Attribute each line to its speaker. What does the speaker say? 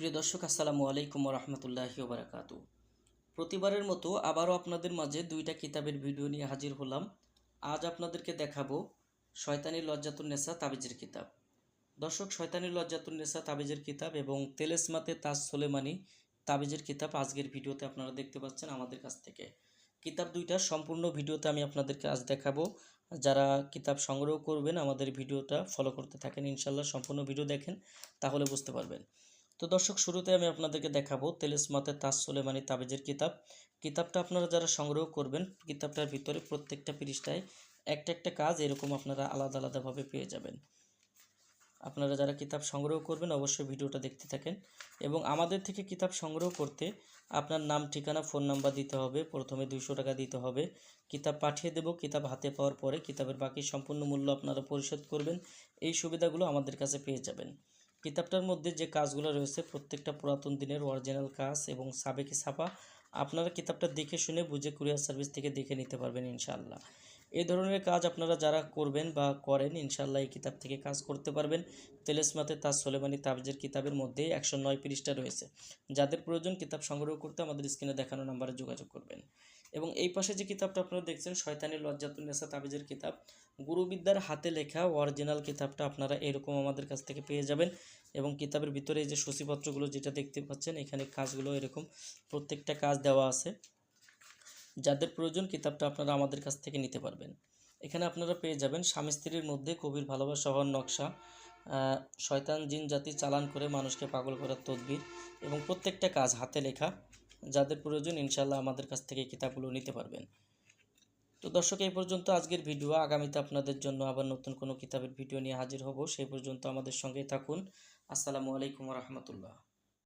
Speaker 1: প্রিয় দর্শক, আসসালামু আলাইকুম রহমতুল্লাহি বারাকাতু প্রতিবারের মতো আবারও আপনাদের মাঝে দুইটা কিতাবের ভিডিও নিয়ে হাজির হলাম। আজ আপনাদেরকে দেখাবো শয়তানি লজ্জাতুন নেসা তাবিজের কিতাব। দর্শক, শয়তানি লজ্জাতুন নেসা তাবিজের কিতাব এবং তেলেসমাতে তাজ সোলেমানি তাবিজের কিতাব আজকের ভিডিওতে আপনারা দেখতে পাচ্ছেন আমাদের কাছ থেকে। কিতাব দুইটা সম্পূর্ণ ভিডিওতে আমি আপনাদেরকে আজ দেখাবো। যারা কিতাব সংগ্রহ করবেন, আমাদের ভিডিওটা ফলো করতে থাকেন ইনশাল্লাহ সম্পূর্ণ ভিডিও দেখেন, তাহলে বুঝতে পারবেন। তো দর্শক, শুরুতে আমি আপনাদেরকে দেখাবো তেলেসমাতে তাজ সোলেমানি তাবিজের কিতাব। কিতাবটা আপনারা যারা সংগ্রহ করবেন, কিতাবটার ভিতরে প্রত্যেকটা পৃষ্ঠায় একটা একটা কাজ এরকম আপনারা আলাদা আলাদাভাবে পেয়ে যাবেন। আপনারা যারা কিতাব সংগ্রহ করবেন, অবশ্যই ভিডিওটা দেখতে থাকেন এবং আমাদের থেকে কিতাব সংগ্রহ করতে আপনার নাম, ঠিকানা, ফোন নাম্বার দিতে হবে। প্রথমে দুইশো টাকা দিতে হবে। কিতাব পাঠিয়ে দেব, কিতাব হাতে পাওয়ার পরে কিতাবের বাকি সম্পূর্ণ মূল্য আপনারা পরিশোধ করবেন। এই সুবিধাগুলো আমাদের কাছে পেয়ে যাবেন। কিতাবটার মধ্যে যে কাজগুলো রয়েছে প্রত্যেকটা পুরাতন দিনের অরিজিনাল কাজ এবং সাবেকি ছাপা, আপনারা কিতাবটা দেখে শুনে বুঝে কুরিয়ার সার্ভিস থেকে দেখে নিতে পারবেন ইনশাআল্লাহ। এই ধরনের কাজ আপনারা যারা করবেন বা করেন, ইনশাআল্লাহ এই কিতাব থেকে কাজ করতে পারবেন। তেলেসমাতে তাজ সোলেমানি তাবজের কিতাবের মধ্যে একশো নয় পৃষ্ঠা রয়েছে। যাদের প্রয়োজন কিতাব সংগ্রহ করতে আমাদের স্ক্রিনে দেখানো নাম্বারে যোগাযোগ করবেন। এবং এই পাশে যে কিতাবটা আপনারা দেখছেন, শয়তানি লজ্জাতুন নেসা তাবিজের কিতাব, গুরুবিদ্যার হাতে লেখা অরিজিনাল কিতাবটা আপনারা এরকম আমাদের কাছ থেকে পেয়ে যাবেন। এবং কিতাবের ভিতরে এই যে সূচিপত্রগুলো যেটা দেখতে পাচ্ছেন, এখানে কাজগুলো এরকম প্রত্যেকটা কাজ দেওয়া আছে। যাদের প্রয়োজন কিতাবটা আপনারা আমাদের কাছ থেকে নিতে পারবেন। এখানে আপনারা পেয়ে যাবেন স্বামী স্ত্রীর মধ্যে কবির ভালোবাসা হওয়ার নকশা শয়তান জিন জাতি চালান করে মানুষকে পাগল করার তদবির এবং প্রত্যেকটা কাজ হাতে লেখা। যাদের প্রয়োজন ইনশাল্লাহ আমাদের কাছ থেকে কিতাবগুলো নিতে পারবেন। তো দর্শক, এই পর্যন্ত আজকের ভিডিও। আগামীতে আপনাদের জন্য আবার নতুন কোনো কিতাবের ভিডিও নিয়ে হাজির হব। সেই পর্যন্ত আমাদের সঙ্গেই থাকুন। আসসালামু আলাইকুম রহমতুল্লাহ।